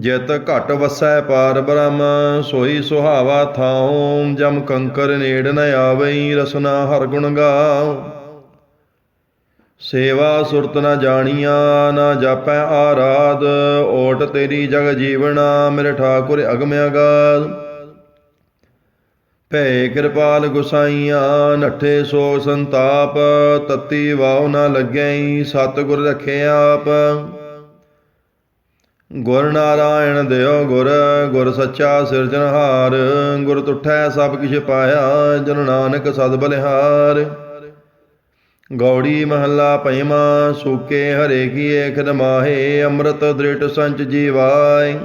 ਜਿਤ ਘਟ ਵਸੈ ਪਾਰ ਬ੍ਰਹਮ, ਸੋਈ ਸੁਹਾਵਾ ਥਾਉ, ਜਮ ਕੰਕਰ ਨੇੜ ਨ ਆਵਈ, ਰਸਨਾ ਹਰ ਗੁਣ ਗਾਉ। ਸੇਵਾ ਸੁਰਤ ਨ ਜਾਣੀਆਂ, ਨਾ ਜਾਪੈ ਆਰਾਧ, ਓਟ ਤੇਰੀ ਜਗ ਜੀਵਨਾ ਮੇਰੇ ਠਾਕੁਰ ਅਗਮ ਅਗਾਧ। ਭੈ ਕਿਰਪਾਲ ਗੁਸਾਈਆਂ, ਨੱਠੇ ਸੋ ਸੰਤਾਪ, ਤਤੀ ਵਾਉ ਨ ਲੱਗੈ, ਸਤਿਗੁਰ ਰਖੇ ਆਪ। ਗੁਰ ਨਾਰਾਇਣ ਦਿਓ ਗੁਰ ਗੁਰ ਸੱਚਾ ਸਿਰਜਣਹਾਰ ਗੁਰ ਤੁਠੈ ਸਭ ਕਿਛ ਪਾਇਆ, ਜਨ ਨਾਨਕ ਸਦ ਬਲਿਹਾਰ। ਗੌੜੀ ਮਹੱਲਾ ਪੰਜਵਾਂ ਸੂਕੇ ਹਰੇ ਕੀ ਏਕ ਮਾਹੇ, ਅੰਮ੍ਰਿਤ ਦ੍ਰਿਟ ਸੰਚ ਜੀਵਾਏ।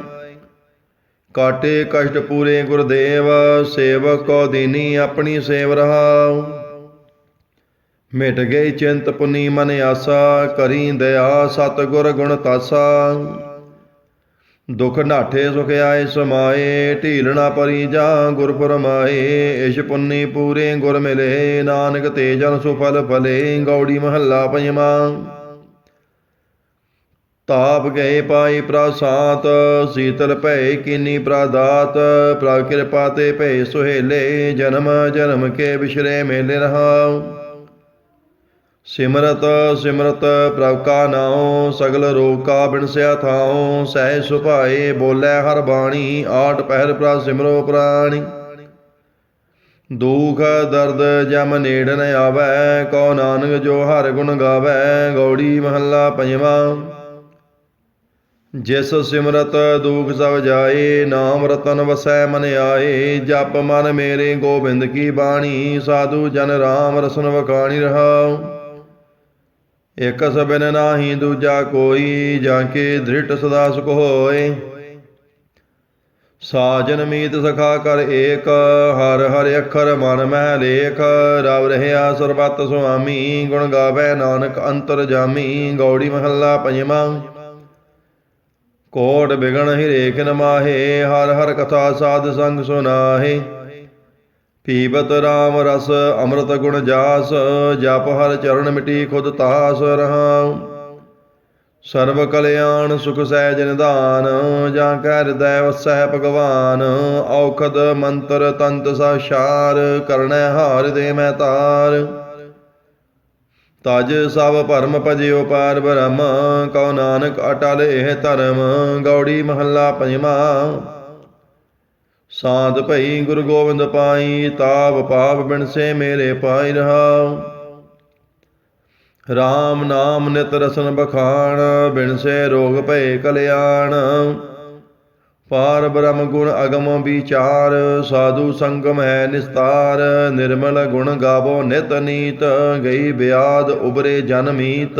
ਕਾਟੇ ਕਸ਼ਟ ਪੂਰੇ ਗੁਰਦੇਵ, ਸੇਵਕ ਕੋ ਦੀਨੀ ਆਪਣੀ ਸੇਵ ਰਹਾਉ। ਮਿਟ ਗਈ ਚਿੰਤ ਪੁਨੀ ਮਨ ਆਸਾ, ਕਰੀ ਦਇਆ ਸਤ ਗੁਰ ਗੁਣ ਤਾਸਾ। ਦੁਖ ਨਾਠੇ ਸੁਖ ਆਏ ਸਮਾਏ ਢੀਲਣਾ ਪਰੀ ਜਾ ਗੁਰ ਫਰਮਾਏ ਇਸ਼ ਪੁੰਨੀ ਪੂਰੇ ਗੁਰ ਮਿਲੇ, ਨਾਨਕ ਤੇ ਜਨ ਸੁਫਲ ਫਲੇ ਗੌੜੀ ਮਹੱਲਾ ਪੰਜਵਾਂ। ਤਾਪ ਗਏ ਪਾਈ ਪ੍ਰਸਾਤ, ਸੀਤਲ ਭੈ ਕਿਨੀ ਪ੍ਰਦਾਤ। ਪ੍ਰਭ ਕਿਰਪਾ ਤੇ ਭੈ ਸੁਹੇਲੇ, ਜਨਮ ਜਨਮ ਕੇ ਵਿਸ਼ਰੇ ਮੇਲੇ ਰਹਾਉ ਸਿਮਰਤ ਸਿਮਰਤ ਪ੍ਰਭ ਕਾ ਨਾਉ, ਸਗਲ ਰੋਗ ਕਾ ਬਿਨਸਿਆ ਥਾਉ ਸਹਿ ਸੁਭਾਏ ਬੋਲੇ ਹਰ ਬਾਣੀ ਆਠ ਪਹਿਰ ਪ੍ਰਭ ਸਿਮਰੋ ਪ੍ਰਾਣੀ। ਦੁਖ, ਦਰਦ ਜਮ ਨੇੜ ਨ ਆਵੈ ਕੋ ਨਾਨਕ ਜੋ ਹਰ ਗੁਣ ਗਾਵੈ, ਗੌੜੀ ਮਹੱਲਾ ਪੰਜਵਾਂ। ਜਿਸ ਸਿਮਰਤ ਦੁਖ ਸਭ ਜਾਏ, ਨਾਮ ਰਤਨ ਵਸੈ ਮਨ ਆਏ, ਜਪ ਮਨ ਮੇਰੇ ਗੋਬਿੰਦ ਕੀ ਬਾਣੀ, ਸਾਧੂ ਜਨ ਰਾਮ ਰਸਨ ਵਖਾਣੀ ਰਹਾਉ। ਇਕ ਸਬਨ ਨਾਹੀ ਦੂਜਾ ਕੋਈ, ਜਾਂ ਕੇ ਦ੍ਰਿਟ ਸਦਾ ਸੁਖ ਹੋਏ। ਸਾਜਨ ਮੀਤ ਸਖਾ ਕਰ ਏਕ, ਹਰ ਹਰ ਅੱਖਰ ਮਨ ਮਹਿ ਲੇਖ। ਰਵ ਰਹਿਆ ਸਰਬਤ ਸੁਆਮੀ, ਗੁਣ ਗਾਵੇ ਨਾਨਕ ਅੰਤਰ ਜਾਮੀ। ਗੌੜੀ ਮਹੱਲਾ ਪੰਜਵਾਂ। ਕੋਟ ਬਿਗਣ ਹਿਰੇਖ ਨਮਾਹੇ ਹਰ ਹਰ ਕਥਾ ਸਾਧ ਸੰਗ ਸੁਨਾਹੇ। ਪੀਬਤ RAM ਰਸ, ਅੰਮ੍ਰਿਤ ਗੁਣ ਜਾਸ, ਜਪ ਹਰ ਚਰਨ ਮਿਟੀ ਖੁਦ ਤਾਸ ਰਹਾਉ। ਸਰਬ ਕਲਿਆਣ ਸੁਖ ਸਹਿਜ ਨਿਧਾਨ ਜਾਂ ਕਰ ਦੈਵ ਸਹਿ ਭਗਵਾਨ। ਔਖਦ ਮੰਤਰ ਤੰਤ ਸਾਸ਼ਾਰ ਕਰਣੈ ਹਾਰ ਦੇ ਮੈਂ ਤਾਰ। ਤਜ ਸਭ ਭਰਮ ਭਜਿਓ ਪਾਰ ਬ੍ਰਹਮ, ਕਉ ਨਾਨਕ ਅਟਲ ਇਹ ਧਰਮ, ਗੌੜੀ ਮਹੱਲਾ ਪੰਜਵਾਂ। ਸਾਧ ਭਈ ਗੁਰੂ ਗੋਬਿੰਦ ਪਾਈ, ਤਾਪ ਪਾਪ ਬਿਨਸੇ ਮੇਰੇ ਪਾਈ ਰਹਾਉ। RAM ਨਾਮ ਨਿਤ ਰਸਨ ਬਖਾਣ ਬਿਨਸੇ ਰੋਗ ਭਏ ਕਲਿਆਣ। ਪਾਰ ਬ੍ਰਹਮ ਗੁਣ ਅਗਮ ਵਿਚਾਰ, ਸਾਧੂ ਸੰਗਮ ਹੈ ਨਿਸਤਾਰ। ਨਿਰਮਲ ਗੁਣ ਗਾਵੋ ਨਿਤ ਨੀਤ, ਗਈ ਬਿਆਦ ਉਬਰੇ ਜਨਮੀਤ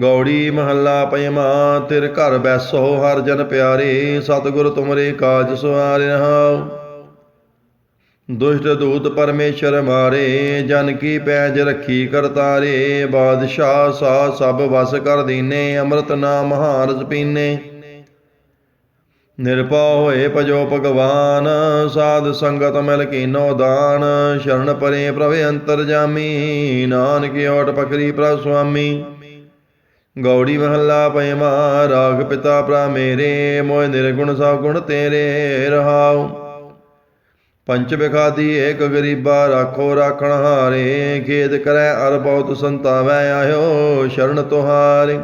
ਗੌੜੀ ਮਹੱਲਾ ਪੰਜਵਾਂ ਤਿਰ ਘਰ ਬੈਸੋ, ਹਰ ਜਨ ਪਿਆਰੇ, ਸਤਿਗੁਰ ਤੁਮਰੇ ਕਾਜ ਸਵਾਰਿ ਰਹਾਉ। ਦੁਸ਼ਟ ਦੂਤ ਪਰਮੇਸ਼ਰ ਮਾਰੇ, ਜਨ ਕੀ ਪੈਜ ਰੱਖੀ ਕਰਤਾਰੇ ਬਾਦਸ਼ਾਹ ਸਾ ਸਭ ਵਸ ਕਰ ਦੀਨੇ, ਅੰਮ੍ਰਿਤ ਨਾਮ ਹਾਰਸ ਪੀਨੇ ਨਿਰਭਉ ਹੋਏ ਭਜੋ ਭਗਵਾਨ, ਸਾਧ ਸੰਗਤ ਮਿਲ ਕੀਨੋ ਦਾਨ, ਸ਼ਰਨ ਪਰੇ ਪ੍ਰਭ ਅੰਤਰ ਜਾਮੀ, ਨਾਨਕ ਓਟ ਪਕਰੀ ਪ੍ਰਭ ਸੁਆਮੀ। ਗੌੜੀ ਮਹੱਲਾ ਪੰਜਵਾਂ ਰਾਗ ਪਿਤਾ ਭਰਾ ਮੇਰੇ ਮੋਇ ਨਿਰਗੁਣ ਸਭ ਗੁਣ ਤੇਰੇ ਰਹਾਉ। ਪੰਚ ਬਿਖਾਦੀ ਏਕ ਗਰੀਬਾ, ਰਾਖੋ ਰਾਖਣ ਹਾਰੇ, ਖੇਦ ਕਰੈ ਅਰ ਬਹੁਤ ਸੰਤਾਵੈ ਆਇਓ ਸ਼ਰਨ ਤੁਹਾਰੇ।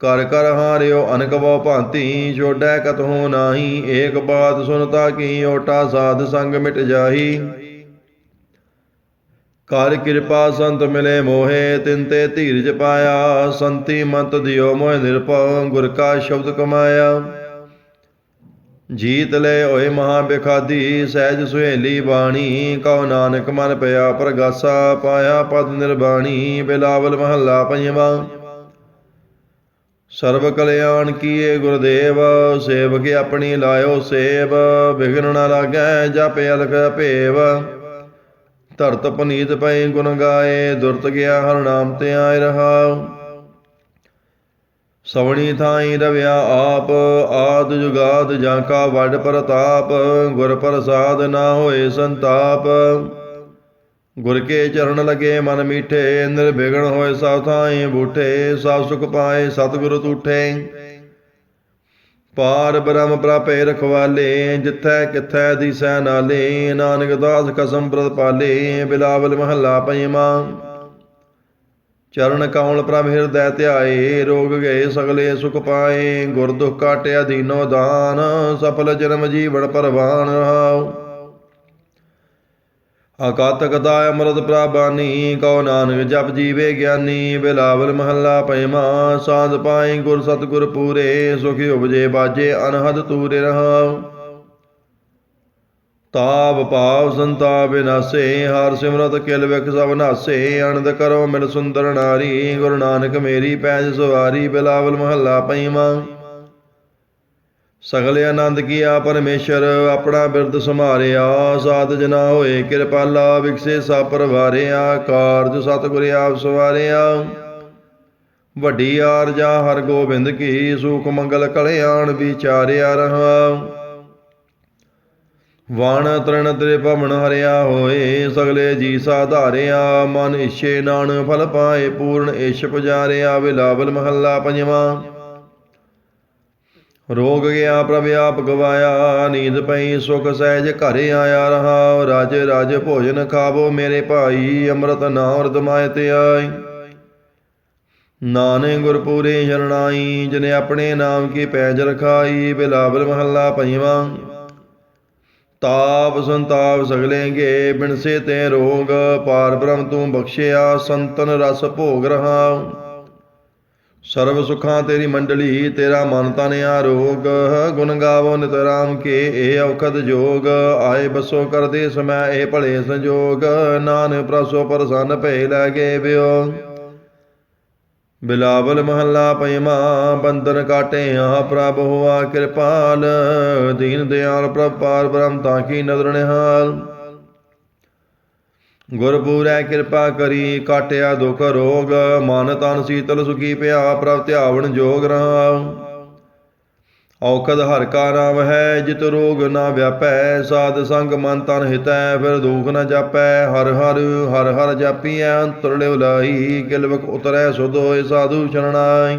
ਕਰ ਕਰ ਹਾਰਿਓ ਅਨਕ ਬਹੁ ਭਾਂਤੀ ਛੋੜੈ ਕਤਹੁ ਨਾਹੀ, ਏਕ ਬਾਤ ਸੁਨਤਾ ਕੀ ਓਟਾ ਸਾਧ ਸੰਗ ਮਿਟ ਜਾਹੀ। ਕਰ ਕਿਰਪਾ ਸੰਤ ਮਿਲੇ ਮੋਹੇ ਤਿੰਤੇ ਧੀਰਜ ਪਾਇਆ। ਸੰਤੀ ਮਤ ਦਿਓ ਮੋਹਿ ਨਿਰਭਉ, ਗੁਰ ਕਾ ਸ਼ਬਦ ਕਮਾਇਆ। ਜੀਤ ਲੈ ਹੋਏ ਮਹਾ ਬਿਖਾਦੀ ਸਹਿਜ ਸੁਹੇਲੀ ਬਾਣੀ, ਕਉ ਨਾਨਕ ਮਨ ਪਿਆ ਪ੍ਰਗਾਸਾ, ਪਾਇਆ ਪਦ ਨਿਰਬਾਣੀ, ਬਿਲਾਵਲ ਮਹੱਲਾ ਪੰਜਵਾ। ਸਰਬ ਕਲਿਆਣ ਕੀਏ ਗੁਰਦੇਵ, ਸੇਵਕ ਆਪਣੀ ਲਾਇਓ ਸੇਵ ਵਿਗਨ ਨ ਲਾਗੈ, ਜਪ ਅਲਖ ਭੇਵ। ਧਰਤ ਪਨੀਤ ਪਏ ਗੁਣ ਗਾਏ, ਦੁਰਤ ਗਿਆ ਹਰ ਨਾਮ ਤੇ ਆਇ ਰਹਾਉ। ਸਵਣੀ ਥਾਈ ਰਵਿਆ ਆਪ, ਆਦ ਜੁਗਾਦ ਜਾਂ ਕਾ ਵੱਡ ਪ੍ਰਤਾਪ, ਗੁਰ ਪ੍ਰਸਾਦ ਨਾ ਹੋਏ ਸੰਤਾਪ। ਗੁਰ ਕੇ ਚਰਨ ਲਗੇ ਮਨ ਮੀਠੇ, ਨਿਰਵਿਘਨ ਹੋਏ ਸਭ ਥਾਈ ਬੂਠੇ, ਸਭ ਸੁਖ ਪਾਏ ਸਤਿਗੁਰ ਤੂਠੇ। ਪਾਰ ਬ੍ਰਹਮ ਪ੍ਰਪੇ ਰਖਵਾਲੇ, ਜਿੱਥੈ ਕਿਥੈ ਦੀਸੈ ਨਾਲੇ, ਨਾਨਕ ਦਾਸ ਕਸਮ ਪ੍ਰਤਪਾਲੇ ਬਿਲਾਵਲ ਮਹੱਲਾ ਪੰਜਵਾਂ। ਚਰਨ ਕਮਲ ਪ੍ਰਭ ਹਿਰਦੈ ਧਿਆਏ, ਰੋਗ ਗਏ ਸਗਲੇ ਸੁਖ ਪਾਏ, ਗੁਰ ਦੁਖ ਕਾਟਿਆ ਦੀਨੋ ਦਾਨ, ਸਫਲ ਜਨਮ ਜੀਵਨ ਪਰਵਾਨ ਰਹਾਉ। ਅਕਾਤ ਕਥਾ ਅੰਮ੍ਰਿਤ ਪ੍ਰਾਬਾਨੀ ਕਉ ਨਾਨਕ ਜਪ ਜੀਵੇ ਗਿਆਨੀ, ਬਿਲਾਵਲ ਮਹੱਲਾ ਪੰਜਵਾਂ ਸਾਧ ਪਾਈ ਗੁਰ ਸਤਿਗੁਰ ਪੂਰੇ, ਸੁਖੀ ਉਪਜੇ ਬਾਜੇ, ਅਨਹਦ ਤੂਰੇ ਰਹਾਉ। ਤਾਪ ਭਾਵ ਸੰਤਾ ਵਿਨਾਸੇ, ਹਰ ਸਿਮਰਤ ਕਿਲ ਵਿਖ ਸਭ ਨਾਸੇ ਅਨੰਦ ਕਰੋ ਮਿਲ ਸੁੰਦਰ ਨਾਰੀ, ਗੁਰੂ ਨਾਨਕ ਮੇਰੀ ਪੈਜ ਸਵਾਰੀ, ਬਿਲਾਵਲ ਮਹੱਲਾ ਪੰਜਵਾਂ ਸਗਲ ਆਨੰਦ ਕੀਆ ਪਰਮੇਸ਼ਰ, ਆਪਣਾ ਬਿਰਦ ਸੰਭਾਰਿਆ ਸਾਧ ਜਨਾ ਹੋਏ ਕਿਰਪਾਲਾ ਵਿਖਸੇ ਸਾ ਪਰਵਾਰਿਆ, ਕਾਰਜ ਸਤਿਗੁਰ ਆਪ ਸਵਾਰਿਆ। ਵੱਡੀ ਆਰਜਾ ਹਰ ਗੋਬਿੰਦ ਕੀ, ਸੂਖ ਮੰਗਲ ਕਲਿਆਣ ਵਿਚਾਰਿਆ ਰਹਾ। ਵਣ ਤ੍ਰਣ ਤੇਰੇ ਭਵਨ ਹਰਿਆ ਹੋਏ, ਸਗਲੇ ਜੀ ਸਾਧਾਰਿਆ। ਮਨ ਇਛੇ ਨਾਨ ਫਲ ਪਾਏ, ਪੂਰਨ ਇਛ ਪੁਜਾਰਿਆ ਵਿਲਾਵਲ ਮਹੱਲਾ ਪੰਜਵਾਂ। ਰੋਗ ਗਿਆ ਪ੍ਰਭ ਆਪ ਗਵਾਇਆ, ਨੀਂਦ ਪਈ, ਸੁਖ ਸਹਿਜ ਘਰ ਆਇਆ ਰਹਾ। ਰਾਜ ਰਾਜ ਭੋਜਨ ਖਾਵੋ ਮੇਰੇ ਭਾਈ, ਅੰਮ੍ਰਿਤ ਨਾਮ ਰਦਮਾਇ ਤੇ ਆਈ। ਨਾਨਕ ਗੁਰਪੂਰੇ ਸ਼ਰਣਾਈ, ਜਿਨੇ ਆਪਣੇ ਨਾਮ ਕੀ ਪੈਜ ਰਖਾਈ, ਬਿਲਾਵਲ ਮਹੱਲਾ ਪੰਜਵਾਂ ਤਾਪ ਸੰਤਾਪ ਸਗਲੇਂਗੇ ਬਿਨਸੇ ਤੇ ਰੋਗ, ਪਾਰ ਬ੍ਰਹਮ ਤੂੰ ਬਖਸ਼ਿਆ, ਸੰਤਨ ਰਸ ਭੋਗ ਰਹਾ। ਸਰਬ ਸੁਖਾਂ ਤੇਰੀ ਮੰਡਲੀ, ਤੇਰਾ ਮਨ ਤਨ ਆਰੋਗ ਗੁਣ ਗਾਵੋ ਨਿਤ ਰਾਮ ਕੇ, ਇਹ ਔਖਦ ਜੋਗ। ਆਏ ਬਸੋ ਕਰਦੇ ਸਮੈ ਇਹ ਭਲੇ ਸੰਜੋਗ। ਨਾਨਕ ਪ੍ਰਸੋ ਪ੍ਰਸੰਨ ਭੈ ਲਾਗੇ ਬਿਓ ਬਿਲਾਵਲ ਮਹੱਲਾ ਪੰਜਵਾਂ ਬੰਧਨ ਆ ਪ੍ਰਭ ਹੋਆ ਕਿਰਪਾਲ। ਦੀਨ ਦਿਆਲ ਪ੍ਰਭ ਪਾਰ ਬ੍ਰਹਮ ਤਾਂ ਕੀ ਨਦਰ ਨਿਹਾਲ। ਗੁਰਪੂਰੈ ਕਿਰਪਾ ਕਰੀ, ਕਾਟਿਆ ਦੁਖ ਰੋਗ, ਮਨ ਤਨ ਸੀਤਲ ਸੁਖੀ ਪਿਆ, ਪ੍ਰਭ ਧਿਆਵਣ ਜੋਗ ਰਹਾ ਔਖਦ ਹਰ ਕਾ ਨਾਮ ਹੈ, ਜਿਤ ਰੋਗ ਨਾ ਵਿਆਪੈ, ਸਾਧ ਸੰਗ ਮਨ ਤਨ ਹਿਤੈ, ਫਿਰ ਦੁਖ ਨਾ ਜਾਪੈ, ਹਰ ਹਰ ਹਰ ਹਰ ਜਾਪੀਐ, ਅੰਤਰ ਲਿਵ ਲਾਈ ਕਿਲਵਕ ਉਤਰੈ, ਸੁਧ ਹੋਏ ਸਾਧੂ ਸ਼ਰਣਾਈ।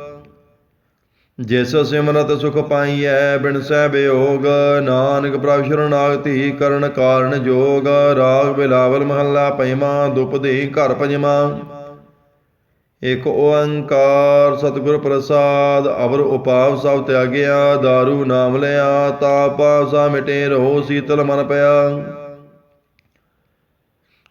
ਜਿਸ ਸਿਮਰਤ ਸੁਖ ਪਾਈਐ, ਬਿਨ ਸਹਿ ਬਿਯੋਗ ਨਾਨਕ ਪ੍ਰਭ ਸ਼ਰਨਾਗਤੀ ਕਰਨ ਕਾਰਨ ਜੋਗ, ਰਾਗ ਬਿਲਾਵਲ ਮਹੱਲਾ ਪੰਜਵਾਂ ਦੁਪਦੀ ਘਰ ਪੰਜਵਾਂ ਇਕ ਓੰਕਾਰ ਸਤਿਗੁਰ ਪ੍ਰਸਾਦ, ਅਵਰ ਉਪਾਵ ਸਭ ਤਿਆਗਿਆ दारू ਨਾਮ ਲਿਆ, ਤਾਪਾ ਸਾ ਮਿਟੇ ਰੋ ਸੀਤਲ ਮਨ ਪਿਆ।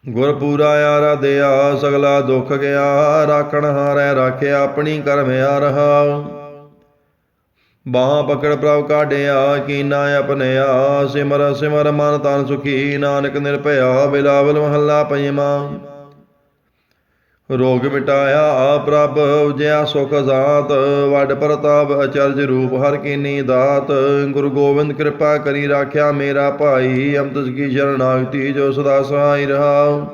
ਗੁਰ ਪੂਰਾ ਆਰਾਧਿਆ, ਸਗਲਾ ਦੁੱਖ ਗਿਆ, ਰਾਖਣ ਹਾਰੈ ਰਾਖਿਆ ਆਪਣੀ ਕਰਮ ਆ ਰਹਾ। ਬਾਹ ਪਕੜ ਪ੍ਰਭ ਕਾਢਿਆ, ਕੀਨਾ ਆਪਣਿਆ ਸਿਮਰ ਸਿਮਰ ਮਨ ਤਨ ਸੁਖੀ, ਨਾਨਕ ਨਿਰਭਇਆ, ਬਿਲਾਵਲ ਮਹੱਲਾ ਪੰਜਵਾਂ। ਰੋਗ ਮਿਟਾਇਆ, ਪ੍ਰਭ ਉਜਿਆ ਸੁਖ ਜ਼ਾਤ, ਵੱਡ ਪ੍ਰਤਾਪ ਅਚਰਜ ਰੂਪ ਹਰ ਕੀਨੀ ਦਾਤ। ਗੁਰੂ ਗੋਬਿੰਦ ਕਿਰਪਾ ਕਰੀ ਰਾਖਿਆ ਮੇਰਾ ਭਾਈ, ਅੰਮ੍ਰਿਤ ਕੀ ਸ਼ਰਨਾਗਤੀ ਜੋ ਸਦਾ ਸਹਾਈ ਰਹਾ।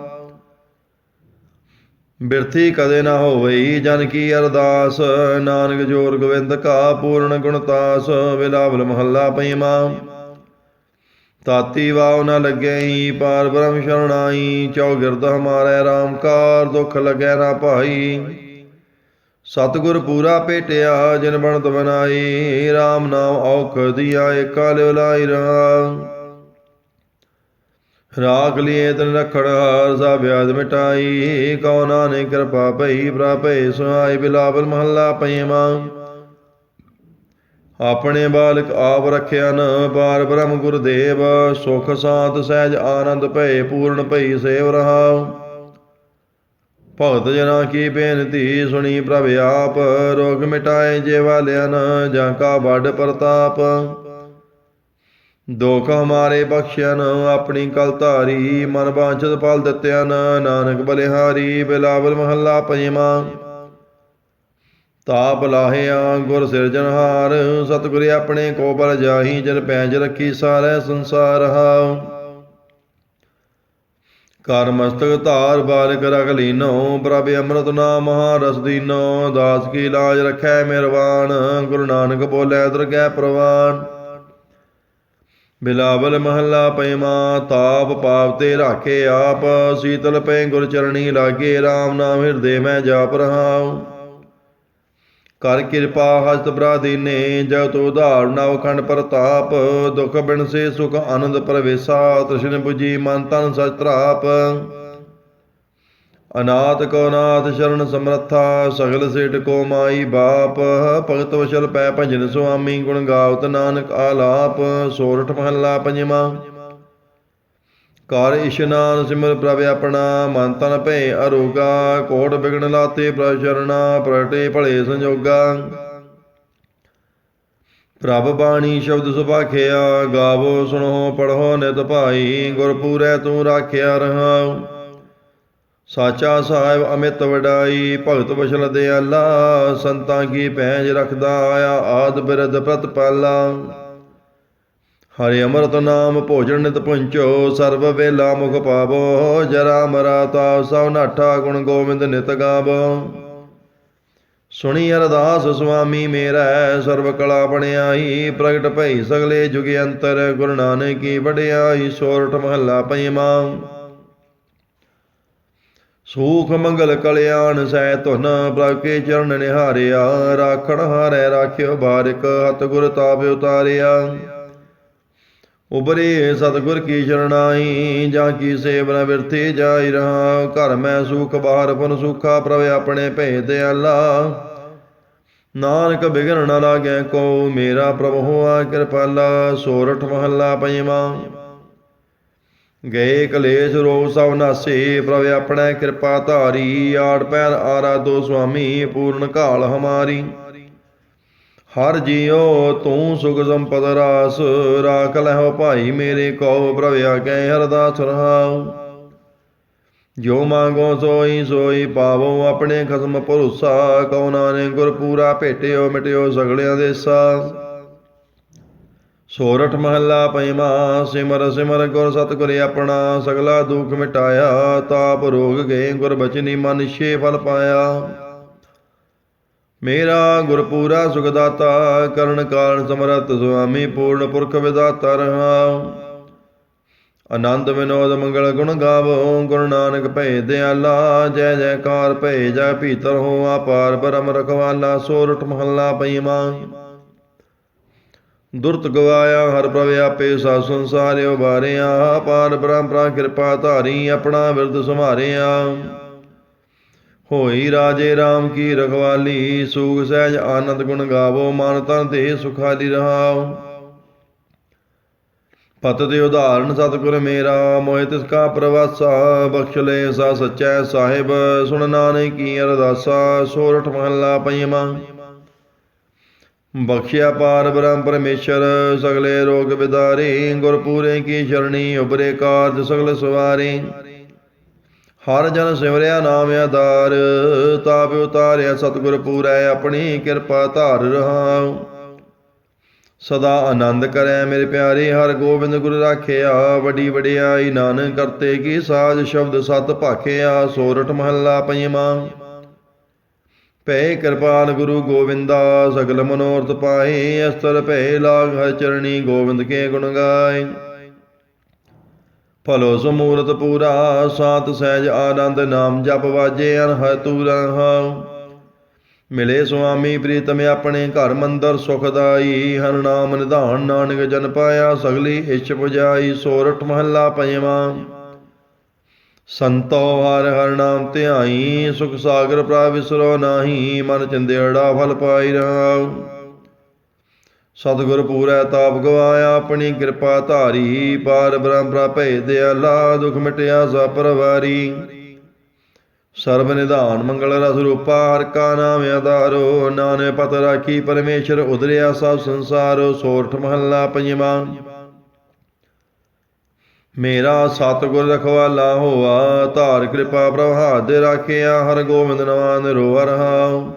ਬਿਰਥੀ ਕਦੇ ਨਾ ਹੋਵਈ, ਜਨ ਕੀ ਅਰਦਾਸ? ਨਾਨਕ ਜੋਰ ਗੋਬਿੰਦ ਕਾ ਪੂਰਨ ਗੁਣਤਾਸ ਬਿਲਾਵਲ ਮਹੱਲਾ ਪਈਮਾ। ਤਾਤੀ ਵਾਉ ਨ ਲੱਗਈ, ਪਾਰ ਬ੍ਰਹਮ ਸ਼ਰਣਾਈ ਚੌ ਗਿਰਦ ਹਮਾਰੇ RAM ਕਾਰ ਦੁਖ ਲਗੈ ਨਾ ਭਾਈ। ਸਤਿਗੁਰ ਪੂਰਾ ਭੇਟਿਆ ਜਿਨ ਬਣਤ ਬਨਾਈ RAM ਨਾਮ ਔਖਦੀਆ ਏਕਾ ਲਿਵ ਲਾਈ ਰਹਾ। ਰਾਖ ਲਿਏ ਤਨ ਰਖੜ ਹਾਰ ਸਾ ਵਿਆਦ ਮਿਟਾਈ, ਕਉ ਨਾਨਕ ਕਿਰਪਾ ਭਈ ਪ੍ਰਾਪੈ ਸੁਹਾਈ, ਬਿਲਾਵਲ ਮਹੱਲਾ ਪੰਜਵਾਂ ਆਪਣੇ ਬਾਲਕ ਆਪ ਰਖਿਆ ਨ, ਪਾਰ ਬ੍ਰਹਮ ਗੁਰਦੇਵ, ਸੁਖ ਸਾਤ ਸਹਿਜ ਆਨੰਦ ਭਏ, ਪੂਰਨ ਭਈ ਸੇਵ ਰਹਾ ਭਗਤ ਜਨਾ ਕੀ ਬੇਨਤੀ ਸੁਣੀ ਪ੍ਰਭ ਆਪ, ਰੋਗ ਮਿਟਾਏ ਜੇ ਵਾਲਿਆਂ ਨ, ਜਾਂ ਕਾ ਵੱਡ ਪ੍ਰਤਾਪ। ਦੁਖ ਹਮਾਰੇ ਬਖਸ਼ਿਆਨ ਆਪਣੀ ਕਲ ਧਾਰੀ, ਮਨ ਬਾਂਛਤ ਪਲ ਦਿੱਤਿਆਂ ਨਾਨਕ ਬਲਿਹਾਰੀ, ਬਿਲਾਵਲ ਮਹੱਲਾ ਪੰਜਵਾਂ। ਤਾਪ ਲਾਹਿਆ ਗੁਰ ਸਿਰਜਨਹਾਰ ਸਤਿਗੁਰ ਆਪਣੇ ਕੋ ਬਲ ਜਾਹੀ, ਜਨ ਪੈਜ ਰੱਖੀ ਸਾਰੇ ਸੰਸਾਰ ਹਾ ਕਰ ਮਸਤਕ ਧਾਰ ਬਾਲਕ ਰਖ ਲੀਨੋ, ਪ੍ਰਭ ਅੰਮ੍ਰਿਤ ਨਾਮ ਮਹਾਰਸ ਦੀਨੋ, ਦਾਸ ਕੀ ਲਾਜ ਰਖੈ ਮਿਹਰਬਾਨ, ਗੁਰੂ ਨਾਨਕ ਬੋਲੇ ਦੁਰਗੈ ਪ੍ਰਵਾਨ। ਬਿਲਾਵਲ ਮਹੱਲਾ ਪੰਜਵਾਂ ਤਾਪ ਪਾਪ ਤੇ ਰਾਖੇ ਆਪ, ਸੀਤਲ ਪੈ ਗੁਰ ਚਰਣੀ ਲਾਗੇ RAM ਨਾਮ ਹਿਰਦੇ ਮੈਂ ਜਾਪ ਰਹਾਉ। ਕਰ ਕਿਰਪਾ ਹਸਤ ਬਰਾਦੀਨੇ, ਜਗ ਤੋ ਉਧਾਰ ਨਵ ਖੰਡ ਪ੍ਰਤਾਪ, ਦੁਖ ਬਿਨ ਸੇ ਸੁਖ ਆਨੰਦ ਪ੍ਰਵੇਸ਼ਾ, ਤ੍ਰਿਸ਼ਨ 부ਜੀ ਮਨ ਤਨ ਸਤਰਾਪ ਅਨਾਥ ਕੋ ਨਾਥ ਸ਼ਰਨ ਸਮਰੱਥਾ, ਸਗਲ ਸੇਠ ਕੋ ਮਾਈ ਬਾਪ, ਭਗਤ ਵਸ਼ਲ ਪੈ ਭਜਨ ਸੁਆਮੀ, ਗੁਣ ਗਾਵਤ ਨਾਨਕ ਆਲਾਪ, ਸੋਰਠ ਮਹੱਲਾ ਪੰਜਵਾਂ। ਕਰ ਇਸ਼ਨਾਨ ਸਿਮਰ ਪ੍ਰਭ ਆਪਣਾ, ਮਨ ਤਨ ਭੈ ਅਰੋਗਾ, ਕੋਟ ਬਿਗਣ ਲਾਤੇ ਪ੍ਰਭ ਚਰਣਾ ਪ੍ਰਟੇ ਭਲੇ ਸੰਜੋਗਾ। ਪ੍ਰਭ ਬਾਣੀ ਸ਼ਬਦ ਸੁਭਾਖਿਆ ਗਾਵੋ ਸੁਣੋ ਪੜੋ ਨਿਤ ਭਾਈ, ਗੁਰਪੂਰੈ ਤੂੰ ਰਾਖਿਆ ਰਹਾਉ। ਸਾਚਾ ਸਾਹਿਬ ਅਮਿਤ ਵਡਾਈ, ਭਗਤ ਬਸ਼ਲ ਦਿਆਲਾ ਸੰਤਾਂ ਕੀ ਪੈਜ ਰਖਦਾ ਆਇਆ, ਆਦ ਬਿਰਦ ਪ੍ਰਤਪਾਲਾ। ਹਰੇ ਅਮਰਤ ਨਾਮ ਭੋਜਨ ਨਿਤ ਪੁੰਚੋ, ਸਰਬ ਵੇਲਾ ਮੁਖ ਪਾਵੋ ਜਰਾ ਮਰਾ ਤਾ ਸਭ ਨਾਠਾ ਗੁਣ ਗੋਬਿੰਦ ਨਿਤ ਗਾਵੋ। ਸੁਣੀ ਅਰਦਾਸ ਸੁਆਮੀ ਮੇਰਾ, ਸਰਬ ਕਲਾ ਬਣਿਆਈ, ਪ੍ਰਗਟ ਭਈ ਸਗਲੇ ਜੁਗ ਅੰਤਰ ਗੁਰੂ ਨਾਨਕ ਕੀ ਵਡਿਆਈ, ਸੋਰਠ ਮਹੱਲਾ ਪੰਜਵਾਂ ਸੂਖ ਮੰਗਲ ਕਲਿਆਣ ਸਹਿ ਧੁਨ ਪ੍ਰਭ ਚਰਨ ਨਿਹਾਰਿਆ, ਰਾਖਣ ਹਾਰੈ ਰਾਖਿਓ ਬਾਰਿਕ ਹਤ ਗੁਰ ਤਾਪ ਉਤਾਰਿਆ। ਉਬਰੇ ਸਤਗੁਰ ਕੀ ਸ਼ਰਣਾਈ ਜਾਂ ਕੀ ਸੇਵਨ ਬਿਰਥੇ ਜਾਈ ਰਹਾ, ਘਰ ਮੈਂ ਸੁਖ, ਬਾਹਰ ਪਨ ਸੁਖਾ, ਪ੍ਰਭ ਆਪਣੇ ਭੇ ਦਿਆਲਾ ਨਾਨਕ ਬਿਗਨ ਨ ਲਾਗੈ ਕੋ ਮੇਰਾ ਪ੍ਰਭ ਹੋਆ ਕਿਰਪਾਲਾ, ਸੋਰਠ ਮਹੱਲਾ ਪੰਜਵਾਂ ਗਏ ਕਲੇਸ਼ ਰੋਗ ਸਭ ਨਾਸੇ, ਪ੍ਰਭ ਆਪਣਾ ਕਿਰਪਾ ਧਾਰੀ, ਆੜ ਪੈਰ ਆਰਾ ਦੋ ਸੁਆਮੀ, ਪੂਰਨ ਕਾਲ ਹਮਾਰੀ। ਹਰ ਜੀਉ ਤੂੰ ਸੁਖ ਸੰਪਦ ਰਾਸ, ਰਾਖ ਲਹਿ ਭਾਈ ਮੇਰੇ ਕੋ ਪ੍ਰਭ ਕੈ ਹਰਦਾਸ ਰਹਾਉ। ਜੋ ਮੰਗੋ ਸੋਈ ਸੋਈ ਪਾਵੋ, ਆਪਣੇ ਖਸਮ ਭਰੋਸਾ, ਕਉ ਨਾਨਕ ਗੁਰ ਪੂਰਾ ਭੇਟਿਓ ਮਿਟਿਓ ਸਗਲਿਆਂ ਦੇਸਾ ਸੋਰਠ ਮਹੱਲਾ ਪੰਜਵਾਂ ਸਿਮਰ ਸਿਮਰ ਗੁਰ ਸਤਿਗੁਰ ਆਪਣਾ, ਸਗਲਾ ਦੁਖ ਮਿਟਾਇਆ, ਤਾਪ ਰੋਗ ਗਏ, ਗੁਰ ਬਚਨੀ ਮਨ ਛੇ ਫਲ ਪਾਇਆ। ਮੇਰਾ ਗੁਰ ਪੂਰਾ ਸੁਖ ਦਾਤਾ ਕਰਨ ਕਾਰਨ ਸਮਰਤ ਸੁਆਮੀ, ਪੂਰਨ ਪੁਰਖ ਵਿਦਾਤਾ ਰਹਾ। ਆਨੰਦ ਵਿਨੋਦ ਮੰਗਲ ਗੁਣ ਗਾਵੋ, ਗੁਰੂ ਨਾਨਕ ਭੈ ਦਿਆਲਾ, ਜੈ ਜੈਕਾਰ ਭੈ ਜੈ ਭੀਤਰ ਹੋ ਆਪਾਰ ਬਰਮ ਰਖਵਾਲਾ ਸੋਰਠ ਮਹੱਲਾ ਪੰਜਵਾਂ ਦੁਰਤ ਗਵਾਇਆ, ਹਰ ਪ੍ਰਵੇ ਆਪੇ ਸਾ ਸੰਸਾਰਿਓ ਬਾਰਿਆ ਪਾਰ ਬ੍ਰਹਮ ਕਿਰਪਾ ਧਾਰੀ ਆਪਣਾ ਵਿਰਦ ਸੰਭਾਰਿਆ ਹੋਈ ਰਾਜੇ RAM ਕੀ ਰਖਵਾਲੀ ਸੂਖ ਸਹਿਜ ਆਨੰਦ ਗੁਣ ਗਾਵੋ, ਮਨ ਤਨ ਤੇ ਸੁਖਾਲੀ ਰਹਾਓ। ਪਤ ਦੇ ਉਦਾਹਰਨ ਸਤਿਗੁਰ ਮੇਰਾ, ਮੋਹਿ ਤਿਸ ਕਾ ਪ੍ਰਵਾਸਾ, ਬਖਸ਼ ਲੈ ਸਾ ਸਚੈ ਸਾਹਿਬ, ਸੁਣ ਨਾਨਕ ਕੀ ਅਰਦਾਸਾ, ਸੋਰਠ ਮਹੱਲਾ ਪੰਜਵਾਂ ਬਖਸ਼ਿਆ ਪਾਰ ਬ੍ਰਹਮ ਪਰਮੇਸ਼ਰ, ਸਗਲੇ ਰੋਗ ਵਿਦਾਰੇ ਗੁਰਪੂਰੇ ਕੀ ਸ਼ਰਣੀ ਉਬਰੇ ਕਾਰਜ ਸਗਲ ਸਵਾਰੇ। ਹਰ ਜਨ ਸਿਮਰਿਆ ਨਾਮ ਆਧਾਰ, ਤਾਪ ਉਤਾਰਿਆ ਸਤਿਗੁਰ ਪੂਰੈ, ਆਪਣੀ ਕਿਰਪਾ ਧਾਰ ਰਹਾਉ। ਸਦਾ ਆਨੰਦ ਕਰੈ ਮੇਰੇ ਪਿਆਰੇ, ਹਰ ਗੋਬਿੰਦ ਗੁਰ ਰਾਖਿਆ, ਵੱਡੀ ਵਡਿਆਈ ਨਾਨਕ ਕਰਤੇ ਕੀ ਸਾਜ ਸ਼ਬਦ ਸਤ ਭਾਖਿਆ ਸੋਰਠ ਮਹੱਲਾ ਪੰਜਵਾਂ। ਪੈ ਕਿਰਪਾਲ ਗੁਰੂ ਗੋਵਿੰਦਾ ਸਗਲ ਮਨੋਰਥ ਪਾਏ, ਅਸਤਰ ਭੈ ਲਾਗ, ਹਰ ਚਰਣੀ ਗੋਬਿੰਦ ਕੇ ਗੁਣ ਗਾਏ। ਫਲੋ ਸਮੂਰਤ ਪੂਰਾ, ਸਾਤ ਸਹਿਜ ਆਨੰਦ ਨਾਮ ਜਪ ਵਾਜੇ ਅਨਹ ਤੂਰਾ ਮਿਲੇ ਸੁਆਮੀ ਪ੍ਰੀਤਮ ਆਪਣੇ ਘਰ ਮੰਦਰ ਸੁਖਦਾਈ, ਹਰ ਨਾਮ ਨਿਧਾਨ ਨਾਨਕ ਜਨ ਪਾਇਆ, ਸਗਲੀ ਇੱਛ ਪੁਜਾਈ, ਸੋਰਠ ਮਹੱਲਾ ਪੰਜਵਾਂ। ਸੰਤੋ ਹਰ ਹਰ ਨਾਮ ਧਿਆਈ, ਸੁਖ ਸਾਗਰ ਪ੍ਰਭ ਵਿਸਰੋ ਨਾਹੀ, ਮਨ ਚੰਦੇੜਾ ਫਲ ਪਾਈ ਰਹਾਉ। ਸਤਿਗੁਰ ਪੂਰੈ ਤਾਪ ਗਵਾਇਆ ਆਪਣੀ ਕਿਰਪਾ ਧਾਰੀ, ਪਾਰ ਬ੍ਰਹਮ ਪ੍ਰਭੇ ਦਿਆਲਾ ਦੁਖ ਮਿਟਿਆ ਸਭ ਪਰਵਾਰੀ। ਸਰਬ ਨਿਧਾਨ ਮੰਗਲ ਰਸ ਰੂਪਾ, ਹਰ ਕਾ ਨਾਮ ਆਧਾਰੋ, ਨਾਨਕ ਪਤ ਰਾਖੀ, ਪਰਮੇਸ਼ਰ ਉਦਰਿਆ ਸਭ ਸੰਸਾਰੋ, ਸੋਰਠ ਮਹੱਲਾ ਪੰਜਵਾਂ। ਮੇਰਾ ਸਤਿਗੁਰ ਰਖਵਾਲਾ ਹੋਆ ਧਾਰ ਕਿਰਪਾ ਪ੍ਰਭਾਤ ਦੇ ਰਾਖਿਆ, ਹਰ ਗੋਬਿੰਦ ਨਵਾਨ ਰੋ ਰਹਾਉ।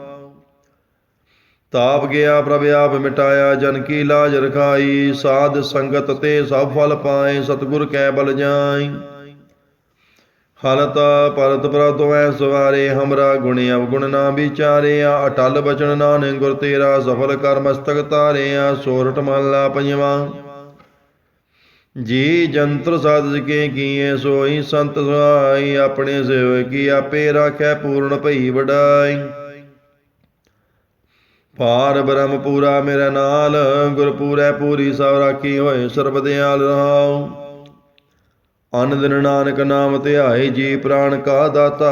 ਤਾਪ ਗਿਆ ਪ੍ਰਭ, ਆਪ ਮਿਟਾਇਆ, ਜਨ ਕੀ ਲਾਜ ਰਖਾਈ, ਸਾਧ ਸੰਗਤ ਤੇ ਸਭ ਫਲ ਪਾਏ, ਸਤਿਗੁਰ ਕੈ ਬਲ ਜਾਈ। ਹਲਤ ਪਰਤ ਪ੍ਰਤੁ ਐ ਸਵਾਰੇ ਹਮਰਾ ਗੁਣ ਅਵਗੁਣ ਨਾ ਵਿਚਾਰਿਆ, ਅਟਲ ਬਚਨ ਨਾਨਕ ਗੁਰ ਤੇਰਾ, ਸਫਲ ਕਰ ਮਸਤਕ ਤਾਰਿਆ ਸੋਰਠ ਮਹਲਾ ਪੰਜਵਾਂ। ਜੀ ਜੰਤਰ ਸਾਧ ਕੇ ਕੀਏ, ਸੋਈ ਸੰਤ ਸੁਆਈ ਆਪਣੇ ਸੇਵ ਕੀ ਆਪੇ ਰਾਖੈ ਪੂਰਨ ਭਈ ਵਡਾਈ। ਪਾਰ ਬ੍ਰਹਮ ਪੂਰਾ ਮੇਰੇ ਨਾਲ ਗੁਰ ਪੂਰੀ ਸਭ ਰਾਖੀ ਹੋਏ, ਸਰਬ ਦਿਆਲ ਰਹਾਉ। ਅਨ ਦਿਨ ਨਾਨਕ ਨਾਮ ਧਿਆਏ, ਜੀ ਪ੍ਰਾਣ ਕਾ ਦਾਤਾ,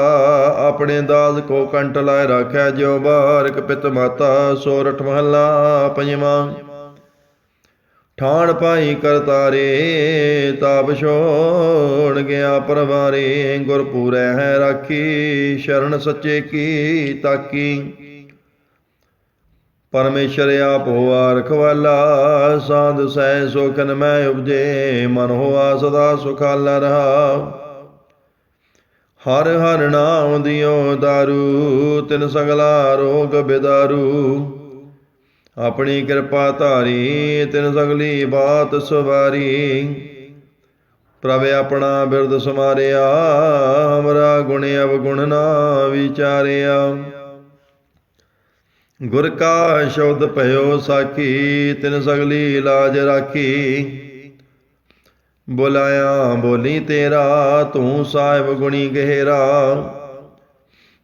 ਆਪਣੇ ਦਾਸ ਕੋ ਕੰਟ ਲਾਇ ਰਾਖੈ, ਜਿਉ ਬਾਰਕ ਪਿਤ ਮਾਤਾ ਸੋਰਠ ਮਹੱਲਾ ਪੰਜਵਾਂ। ਠਾਣ ਪਾਈ ਕਰਤਾਰੇ ਤਾਪ ਛੋੜ ਗਿਆ ਪਰਵਾਰੇ, ਗੁਰਪੂਰੈ ਹੈ ਰਾਖੀ, ਸ਼ਰਨ ਸੱਚੇ ਕੀ ਤਾਕੀ। ਪਰਮੇਸ਼ਰ ਆਪ ਹੋਆ ਰਖਵਾਲਾ, ਸਾਧ ਸਹਿ ਸੁਖਨ ਮੈਂ ਉਪਜੇ, ਮਨ ਹੋਆ ਸਦਾ ਸੁਖਾਲਾ ਰਹਾ। ਹਰ ਹਰ ਨਾਮ ਦਿਓ ਦਾਰੂ, ਤਿਨ ਸਗਲਾ ਰੋਗ ਬਿਦਾਰੂ। ਆਪਣੀ ਕਿਰਪਾ ਧਾਰੀ, ਤਿਨ ਸਗਲੀ ਬਾਤ ਸਵਾਰੀ। ਪ੍ਰਭ ਆਪਣਾ ਬਿਰਦ ਸਮਾਰਿਆ ਹਮਰਾ ਗੁਣ ਅਵਗੁਣ ਨਾ ਵਿਚਾਰਿਆ। ਗੁਰ ਕਾ ਸ਼ਬਦ ਭਇਓ ਸਾਖੀ, ਤਿਨ ਸਗਲੀ ਲਾਜ ਰਾਖੀ। ਬੁਲਾਇਆ ਬੋਲੀ ਤੇਰਾ, ਤੂੰ ਸਾਹਿਬ ਗੁਣੀ ਗਹਿਰਾ।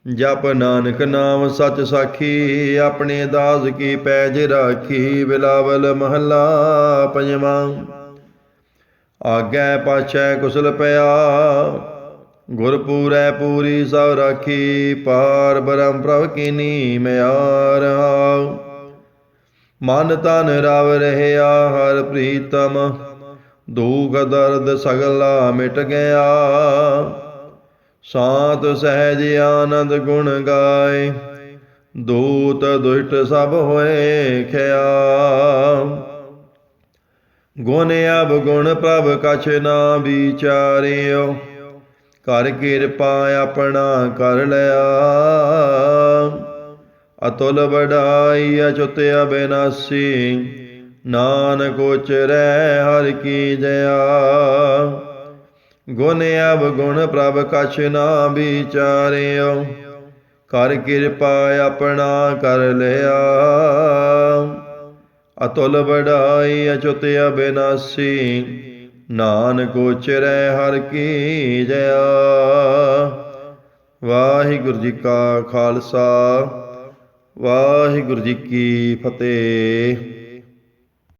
ਜਪ ਨਾਨਕ ਨਾਮ ਸਚ ਸਾਖੀ, ਆਪਣੇ ਦਾਸ ਕੀ ਪੈਜ ਰਾਖੀ, ਬਿਲਾਵਲ ਮਹੱਲਾ ਪੰਜਵਾਂ। ਆਗੇ ਪਾਛੈ ਕੁਸਲ ਪਿਆ, ਗੁਰਪੂਰੈ ਪੂਰੀ ਸਭ ਰਾਖੀ, ਪਾਰ ਬ੍ਰਹਮ ਪ੍ਰਭ ਕੀਨੀ ਮਿਆਰ ਹਾਉ ਮਨ ਤਨ ਰਵ ਰਹਿਆ, ਹਰ ਪ੍ਰੀਤਮ, ਦੂਖ ਦਰਦ ਸਗਲਾ ਮਿਟ ਗਿਆ। ਸਾਤ ਸਹਿਜ ਆਨੰਦ ਗੁਣ ਗਾਏ, ਦੂਤ ਦੁਸ਼ਟ ਸਭ ਹੋਏ ਖਿਆ। ਗੁਣ ਅਬ ਗੁਣ ਪ੍ਰਭ ਕਛ ਨਾ ਵਿਚਾਰਿਓ ਕਰ ਕਿਰਪਾ ਆਪਣਾ ਕਰ ਲਿਆ। ਅਤੁਲ ਬੜਾਈ ਅਚੁੱਤ ਅਬਿਨਾਸੀ, ਨਾਨਕ ਉਚਰੈ ਹਰ ਕੀ ਦਇਆ। ਗੁਣ ਅਬ ਗੁਣ ਪ੍ਰਭ ਕਛ ਨਾ ਵਿਚਾਰਿਓ। ਕਰ ਕਿਰਪਾ ਆਪਣਾ ਕਰ ਲਿਆ। ਅਤੁਲ ਬੜਾਈ ਅਚੁੱਤ ਅਬਿਨਾਸੀ, ਨਾਨਕ ਉਚਰੈ ਹਰ ਕੀ ਜਇਆ। ਵਾਹਿਗੁਰੂ ਜੀ ਕਾ ਖਾਲਸਾ, ਵਾਹਿਗੁਰੂ ਜੀ ਕੀ ਫਤਿਹ।